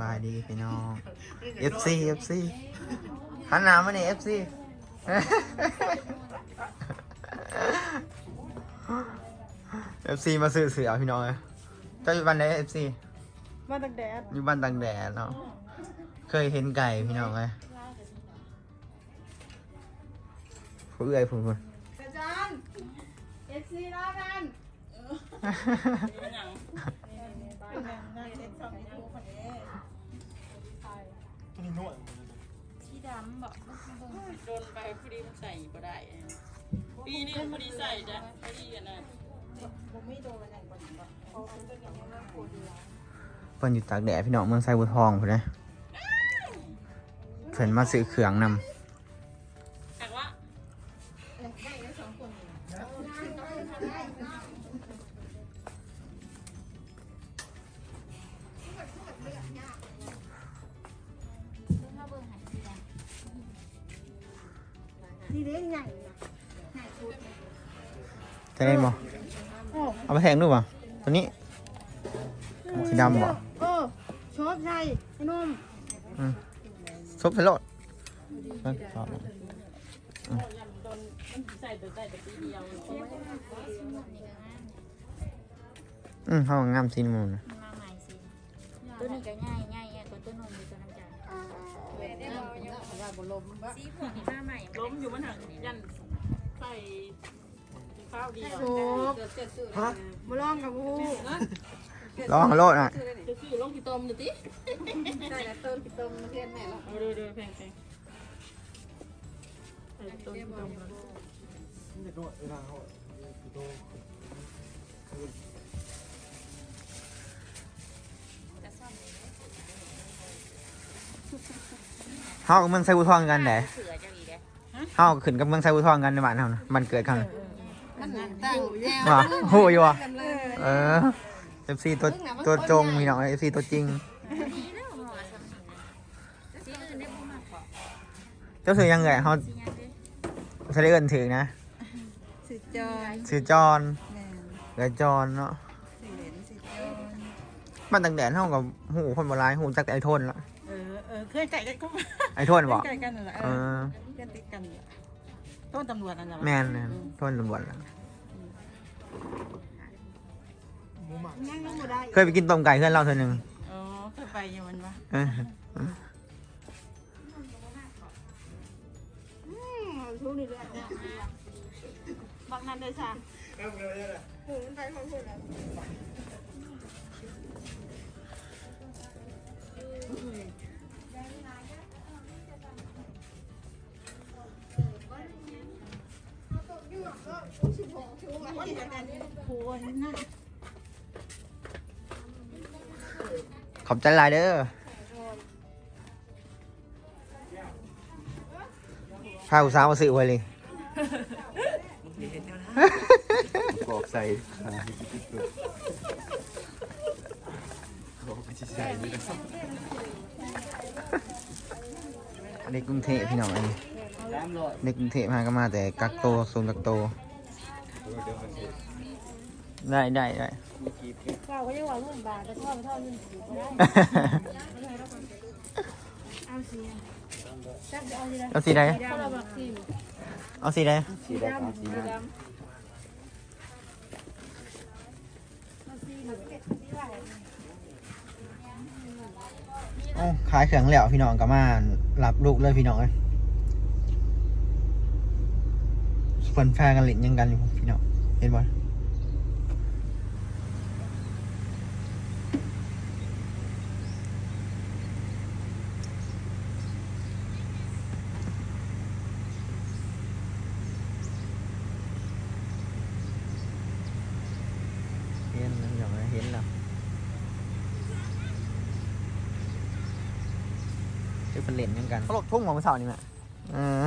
บายดีพี่น้อง FC FC หันหน้ามานี่ FC FC มาซื้อเสือพี่น้องเอ้ยเจ้าอยู่บ้านไหน FC มาตั้งแดดอยู่บ้านตังแดดเนาะ เคยเห็นไก่พี่น้องไหมผู้เอื้อยผู้ผู้กระจานเอฟซีรอกัน เป็นยังที่ดำบอกโดนไปพอดีมันใส่ก็ได้ปีนี้พอดีใส่จ้ะพอดีกันนะผมไม่โดนอะไรก่อนก็เอาตัวนี้ยังไม่ปวดอยู่เพิ่นอยู่ตากแดดพี่น้องเมืองไซบัวทองพุ่นนะเพิ่นมาซื้อเครื่องนห นี่เด้ใหญ่นะใหญ่สุดำจะได้บ่โอ้เอาไปแทงดูบ่ตัวนี้ สีดำบ่ เออชอบใช่ไอ้นุ่มอืมซุปใส่โลดนั่นชอบโดนมันใส่แต่ใส่แต่ปีเดียวอืมเขางามซีนมูนมาใหม่สิตัวนี้ก็ง่ายง่ายแย่กว่าตัวนมอยู่ตัวน้ำจานสีผุนี่มาใหม่ล้มอยู่มันหักยันใส่ข้าวเดียวโอ้มาลองกับกูลองโลดอะจะซื้อลงกี่ตมหนึ่งติใส่แล้วต้นปิดต้มเพื่อนแม่ละเอาดูดูแพงแพงใส่ต้มกี่ต้มแล้วเฮากับเมืองไซบัวทองกันแหละเสือจะดีเด้เฮาก็ขึ้นกับเมืองไซบัวทองกันในบ้านเฮานะมันเกิดเขาน่ะมันตั้งแย่ว่าโหอยู่ว่ะเออ FC ตัวตัวจงพี่น้อง FC ตัวจริงดีแล้วหมอสำนักสีอื่นได้บ่มากกว่าเจ้าซื้อยังไงเฮาสียังเด้ใช้ได้เอิ้นถึงนะสิจอยซื้อจอนแม่เรือจอนเนาะสิเหรียญสิจอย มันตั้งแต่เท่ากับหูคนโบราณหูจักแต่ไอ้โทนละ เออเออเคยไก่กันก็ไอ้โทนบอกไก่กันนั่นแหละเออเพื่อนติดกันต้นตำรวจนั่นแหละแมนเนี่ยโทนตำรวจละนั่งลงมาได้เคยไปกินต้มไก่เพื่อนเราเธอหนึ่งอ๋อเคยไปอยู่มันวะเออช่วงนี้เลยเนี่ยบักนั้นเลยจ้ะหูมันไปของหูแล้ว ขอบใจหลายเด้อพาอุตสาห์มาซื้อไว้เลยบอกใส่บอกไปที่ใส่นี่นะอันนี้กรุงเทพพี่น้องอันนี้ในกรุงเทพมาก็มาแต่กักโตวศูนย์กักโตว ได้ได้ได้เก่าก็ยังหวังเงินบาทแต่ทอดไปทอดเงินสีก็ได้เอาสีจับเอาสีอะไรเอาสีใดคนละบักสีเอาสีใดสีแดงกับสีน้ำโอ้ขายเครื่องแล้วพี่น้องก็มารับลูกเลยพี่น้องเอ้ย ฝนแฟกันหลินยังกันอยู่พี่น้องเห็นบ่เห็นแล้วพี่น้องเอ้ยเห็นแล้วจะเป็นเหรียญยังกันเขาหลบทุ่งของเสาร์นี่แม่เออเอ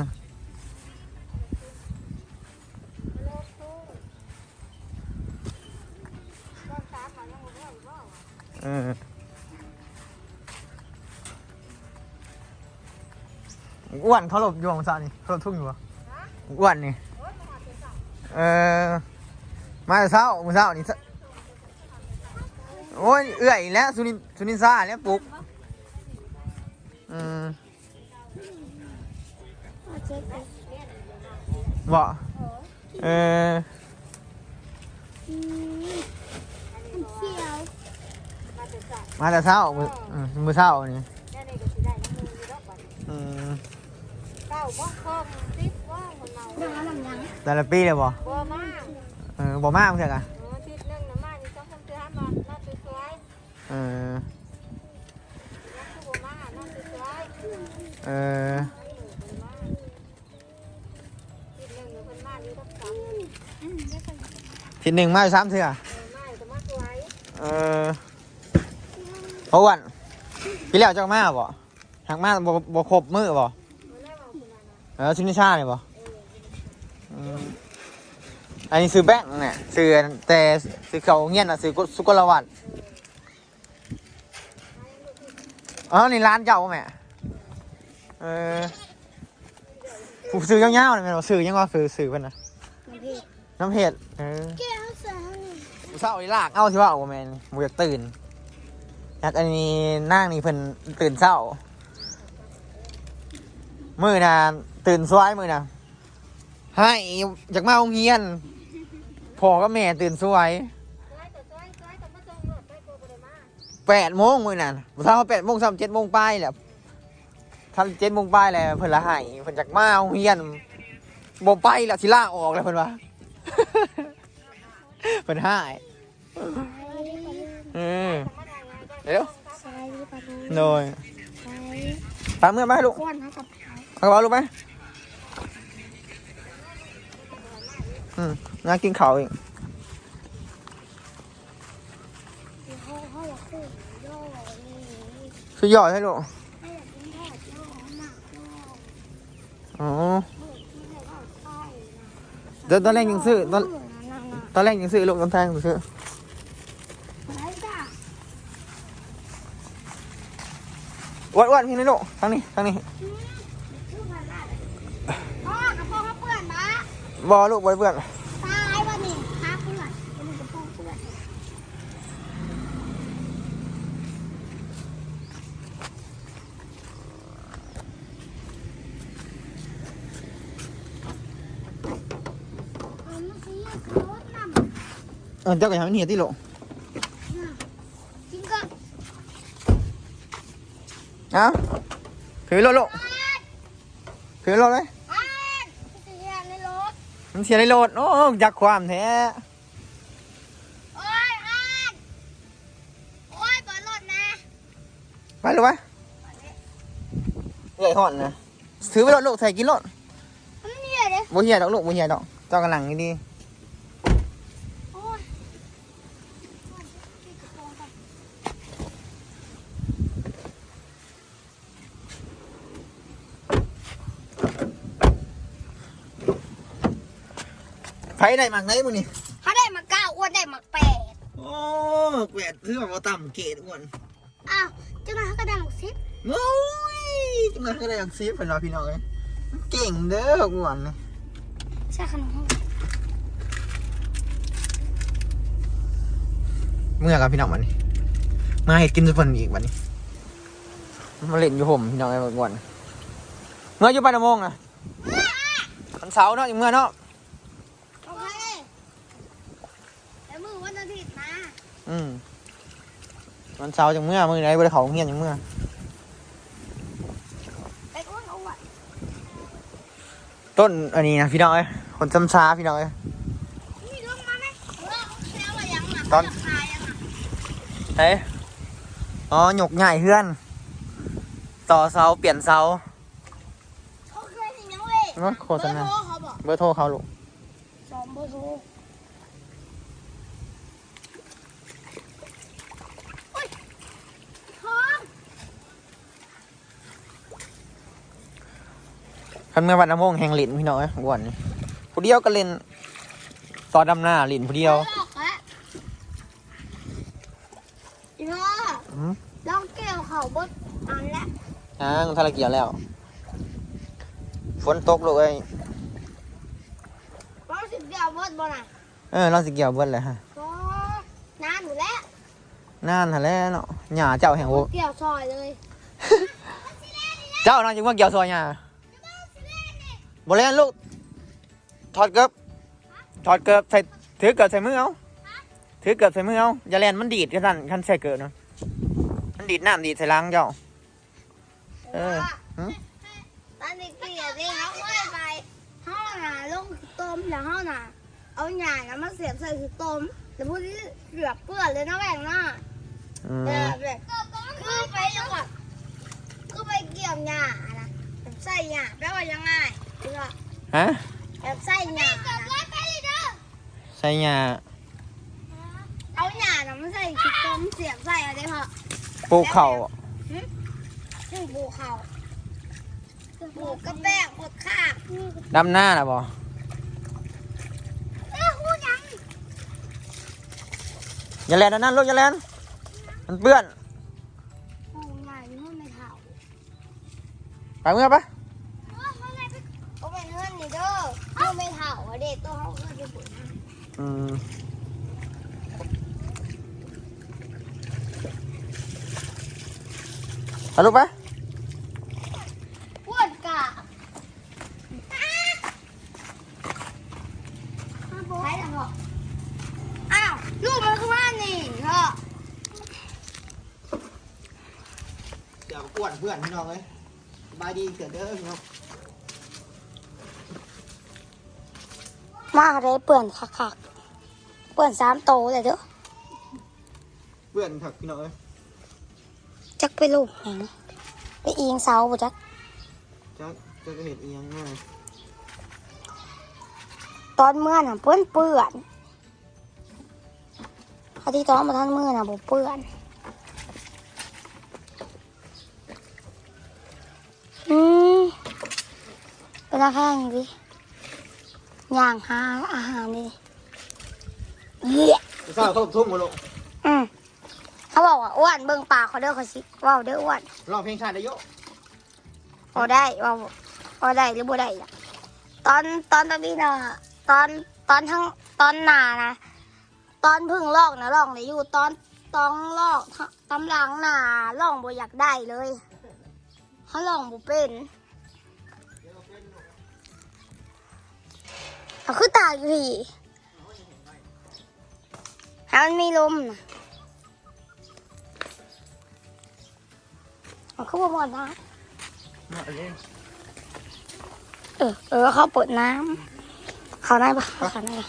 วนเขาหลบอยู่ของเสาร์นี่เขาหลบทุ่งอยู่ปะอ้วนนี่เออมาแต่เช้ามื้อเช้านี่โอ้ยเอื่อยอีกแล้วสุนินสุนินซ่าแล้วปลุกอืมเอาเช็คไปบ่เอออืมมันเขียวมาแต่เช้ามืออืมมือเช้านี่ แค่นี้ก็สิได้น้ำมืออยู่ดอกบัด อืม เก้า บ่คอมติดว่ามันเมายังเอาหลังยังแต่ละปีเลยบ่บ่มาเออบ่มากเพื่อนอะเออติดหนึงน่ะมานี่ต้องทำเตือนมาน่าสวยเออๆนักคือบ่มาน่าสวยๆเออติดหนึงเพิ่นมาอยู่ดอกสามอืมเดี๋ยวก่อนทีหนึ่งมาสามเถื่อเออมาก็มาสวยเออเพราะวันพี่แล้วเจ้ามาบ่ทางมาบ่บ่ครบมือบ่ เออชินิชาเนี่ยบ่อืมอันนี้ซื้อแบงค์เนี่ยซื้อแต่ซื้อเขาเงี้ยนอะซื้อสุกลวัฒน์อ๋อนี่ร้านเจ้าแม่เออผู้ซื้อยาวๆเลยแม่นบ่ซื้อยังว่าซื้อซื้อเพิ่นน่ะมาพี่น้ำเห็ดเออแก้วสารเช้าอีลากเอาที่ว่าโอ้แมนมูอยากตื่นอยากอันนี้นั่งนี่เพิ่นตื่นเช้า มือน่ะ ตื่นสวยมือน่ะให้อยากมาโรงเรียนพ่อกับแม่ตื่นสวยสวยแต่สวยสวยแต่มาส่งรถไปกูบ่ได้มาแปดโมงมือน่ะถ้าเขาแปดโมงซ้ำเจ็ดโมงป้ายแหละถ้าเจ็ดโมงป้ายแล้วเพิ่นละให้เพิ่นอยากมาโรงเรียนบ่ไปแล้วสิลาออกแล้วเพิ่นว่าเพิ่นให้เออเดี๋ยวใส่ปลาทูโดยใส่ตามเมื่อไหมลูกก้อนนะกับเอากระเป๋าลูกไหมอืม น่ากินข้าวอีกเขาเขาอยากซื้อย่อนี่สุดยอดให้ลูกเขาอยากกินทอดย่อหนักย่ออ๋อเขาอยากกินไข่ทอดไข่นะเดี๋ยวตอนแรกยังซื้อตอนเออนั่นน่ะตอนแรกยังซื้อลูกตอนแทงซื้อไรจ้ะอ้วนอ้วนพี่นี่ลูกทางนี้ทางนี้ชื่อพันธุ์อะไรพ่อกับพ่อเขาเปื่อนนะบอลูกบอยเพื่อน ตายวันนี้ค้าเปื่อนเป็นกระโปรงเปื่อน เอามาซื้อรถนำ เออเจ้าก็ยังไม่เหียที่ลูกกินก็เอ้าถือรถลูกถือรถเลยอ่านเสียในรถมันเสียในรถโอ้อยากความแท้โอ้ยอ่านโอ้ยเปิดรถนะไปลูกไปใหญ่ห่อนนะถือไปรถลูกใส่กินรถมันเนี่ยเด้บ่เหียดอกลูกบ่เหียดอกเจ้ากำลังดี โอ้ยกินกระโปรงก่อน ไผได้มากไหนมึงนี่เขาได้มาเก้าอ้วนได้มาแปดโอ้แปดถือว่าบ่ต่ำเกตอ้วนอ้าวเจ้าหน้าเขาก็ได้หกสิบโอ้ยจังนั้นก็ได้อักซีฟเป็นเราพี่น้องเลยเก่งเด้ออ้วนนี่ใช่ขนมห้องเมื่อกับพี่น้องมันนี่มาให้กินสุพรรณอีกวันนี้มาเล่นอยู่ผมพี่น้องไอ้อ้วนเมื่ออยู่ปานโมงนะวันเสาร์เนาะอย่างเมื่อเนาะ โอเคแล้วมือวันอาทิตย์นะ อืมวันเสาร์จังเมื่อมือไหนบริเขาโรงเงียนจังเมื่อไปอ้วนอ้วนต้นอันนี้นะพี่น้องเอ้ยคนจำช้าพี่น้องเอ้ยนี่ลงมาไหมเออเอาแล้วอะไรยังอะตอนขายยังอะเฮ้ยอ๋อหยกใหญ่เพื่อน ต่อเสาเปลี่ยนเสาเขาเคยเห็นยังเว้ยเนาะโฆษณาเบอร์โทรเขาบอกเบอร์โทรเขาลูก สองเบอร์โทรโอ๊ยท้อง คันเมื่อวันน้ำมงแห่งหลินพี่น้องเอ้ยอ้วนนี่ผู้เดียวก็เล่นต่อดำหน้าหลินผู้เดียวหลอกแล้วอีพ่ออืมลองเกี่ยวเขาบดอันละอ่างทาราเกียวแล้ว ฝนตกเลยลองสิเกี่ยวบดบ่น่ะเออเราสิเกี่ยวเบิ้ลเลยฮะก็นานอยู่แล้วนานหาแล้วเนาะหญ้าเจ้าแห่งโวเกี่ยวซอยเลย เจ้าน่าจะว่าเกี่ยวซอยหญ้า บ่เล่นลูก ถอดเกิบถอดเกิบใส่ถือเกิบใส่มือเอาถือเกิบใส่มือเอาอย่าแล่นมันดีดกันสั่นคันใส่เกิบเนาะมันดีดน้ำดีดใส่ล้างเจ้า เออหึตอนเด็กๆอะที่เขาไม่ไปห้องน่ะลงต้มแล้วห้องน่ะ เอาหยาน่ะมาเสียบใส่คือต้มแล้วพวกนี้เกือบเปื้อนเลยนะแบ่งหน้าอืมแต่แบบคือไปจังหวัดคือไปเกี่ยวหยานะแบบใส่หยาแปลว่ายังไงคือว่า ฮะแบบใส่หยานะใส่หญ้าเอาหยาน่ะมาใส่คือต้มเสียบใส่อะไรพอปลูกเข่าวซึ่งปลูกเขาปลูกกระแป้งปลูกข้าวดำหน้าน่ะบ่เอ้าพูดยังอย่าแล่นอันนั่นลูกอย่าแล่นมันเปื้อนปลูกหยาอยู่ห้องไม่เท่าไปเมื่อปะเอาไปเงื่อ นี่เด้อไม่เท่าอะเด็กตัวเขาคือจะปลูกนะอืมไปลูกไปปวดกะใช่แล้วพ่ออ้าวลูกมันคือว่านี่พ่อเดี๋ยวอ้วนเพื่อนพี่น้องเลยบายดีเกิดเด้อพี่น้อง มาเลยเปื่อนคักๆเปื่อนสามโตเลยเด้อเพื่อนถักพี่น้องเลยจักไปลูกหยังไปอิงเสาบ่จักจะจะเห็นอีหยังง่ายตอนเมื่อน่ะเปื้อนเปื่อนเขาที่ตอนมาท่านเมื่อน่ะบ่เปื่อนอืมเป็นอาหารดิ ย่างหาอาหารนี่เยี่ยจะเศร้าเขาทุ่มมาลูกอืมเขาบอกว่าอ้วนเบิ่งปากเขาเด้อเขาสิเว้าเด้ออ้วนร้องเพลงชาติได้โยพอได้ว่าพอได้หรือบ่ได้ล่ะตอนตอนตอนนี้นะตอนตอนทั้งตอนหนานะ ตอนพึ่งลอกนะลอกได้อยู่ตอนตอนลอกตำลังหนาลองบ่อยากได้เลยเขาลองบ่เป็น เขาคือตายอยู่พี่หามันมีลมนะมันคือบ่หมดนะมาเลยเออ เออเขาเปิดน้ำเขาได้ปะเขาได้ปะ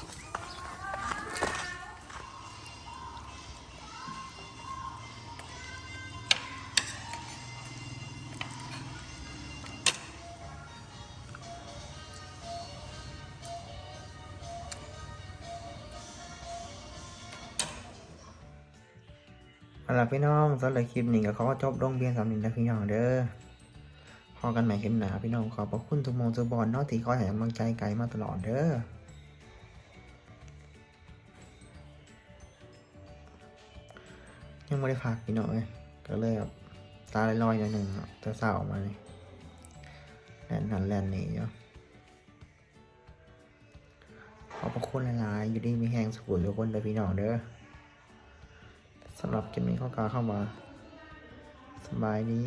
เอาล่ะพี่น้องสำหรับคลิปนี้ก็ขอจบลงเพียงสามนิดนะพี่น้องเด้อพอกันใหม่คลิปหน้าพี่น้องขอบพระคุณทุกโมงทุกบอลเนาะที่คอยให้กำลังใจไกลมาตลอดเด้อยังไม่ได้พักพี่น้องเลยก็เลยแบบตาลอยๆหน่อยหนึ่งเนาะจะเศร้าออกมาเลยแลนหันแลนหนี่เนาะขอบพระคุณหลายๆอยู่ดีมีแหงสุขุทุกคนเลยพี่น้องเด้อ สำหรับเกมนี้ข้อกล่าเข้ามา สบายดี